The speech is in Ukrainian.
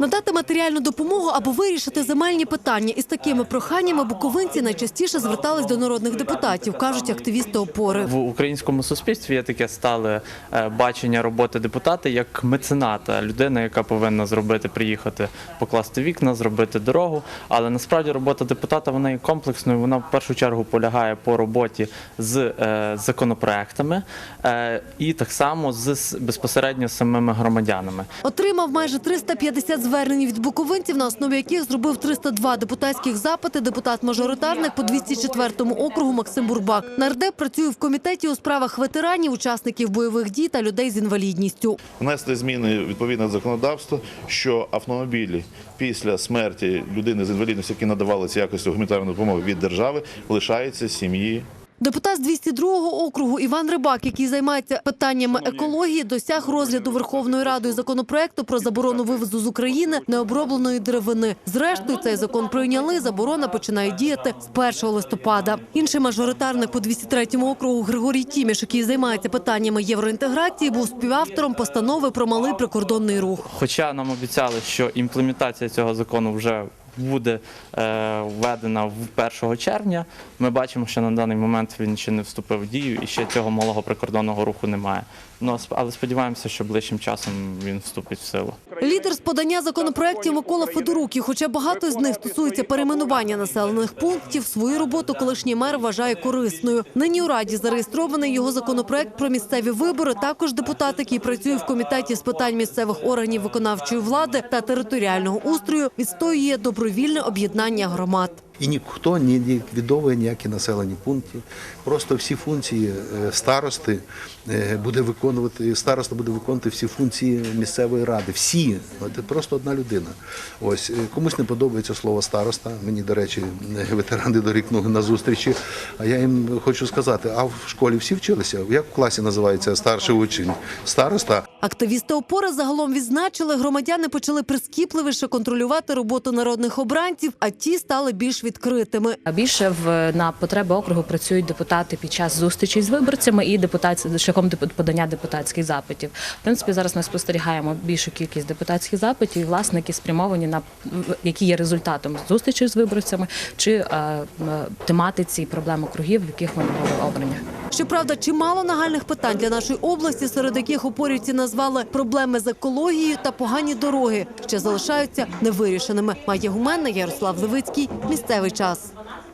Надати матеріальну допомогу або вирішити земельні питання. Із такими проханнями буковинці найчастіше звертались до народних депутатів, кажуть активісти опори. В українському суспільстві є таке стале е, бачення роботи депутата як мецената, людина, яка повинна зробити, приїхати, покласти вікна, зробити дорогу. Але насправді робота депутата вона є комплексною. Вона в першу чергу полягає по роботі з е, законопроектами е, і так само з безпосередньо самими громадянами. Отримав майже 350 звернень від буковинців, на основі яких зробив 302 депутатських запити депутат-мажоритарник по 204 округу Максим Бурбак. Нардеп працює в комітеті у справах ветеранів, учасників бойових дій та людей з інвалідністю. внести зміни відповідне законодавство, що автомобілі після смерті людини з інвалідністю, які надавалися якості гуманітарної допомоги від держави, лишаються сім'ї Депутат з 202 округу Іван Рибак, який займається питаннями екології, досяг розгляду Верховною Радою законопроекту про заборону вивозу з України необробленої деревини. Зрештою, цей закон прийняли. Заборона починає діяти з 1 листопада. Інший мажоритарник по 203 округу Григорій Тіміш, який займається питаннями євроінтеграції, був співавтором постанови про малий прикордонний рух. Хоча нам обіцяли, що імплементація цього закону вже буде е, введена в 1 червня, ми бачимо, що на даний момент він ще не вступив в дію і ще цього малого прикордонного руху немає. Ну, але сподіваємося, що ближчим часом він вступить в силу. Лідер з подання законопроєктів Микола Федорук, і хоча багато з них стосується перейменування населених пунктів, свою роботу колишній мер вважає корисною. Нині у раді зареєстрований його законопроект про місцеві вибори. Також депутат, який працює в комітеті з питань місцевих органів виконавчої влади та територіального устрою, відстоює добровільне об'єднання громад. І ніхто не ліквідовує ніякі населені пункти. Просто всі функції е, старости е, буде виконувати, староста буде виконувати всі функції місцевої ради. Всі. Це просто одна людина. Ось е, комусь не подобається слово староста. Мені, до речі, ветерани дорікнули на зустрічі. А я їм хочу сказати: а в школі всі вчилися? Як в класі називається старший учень? Староста. Активісти опори загалом відзначили, громадяни почали прискіпливіше контролювати роботу народних обранців, а ті стали більш відкритими. А більше в на потреби округу працюють депутати під час зустрічей з виборцями і депутат шляхом подання депутатських запитів. В принципі, зараз ми спостерігаємо більшу кількість депутатських запитів, і, власне, спрямовані на які є результатом зустрічей з виборцями чи е, тематиці і проблем округів, в яких вони були обрані. Щоправда, чимало нагальних питань для нашої області, серед яких опорівці назвали проблеми з екологією та погані дороги, ще залишаються невирішеними. Має гуменна Ярослав Левицький. Місцевий час.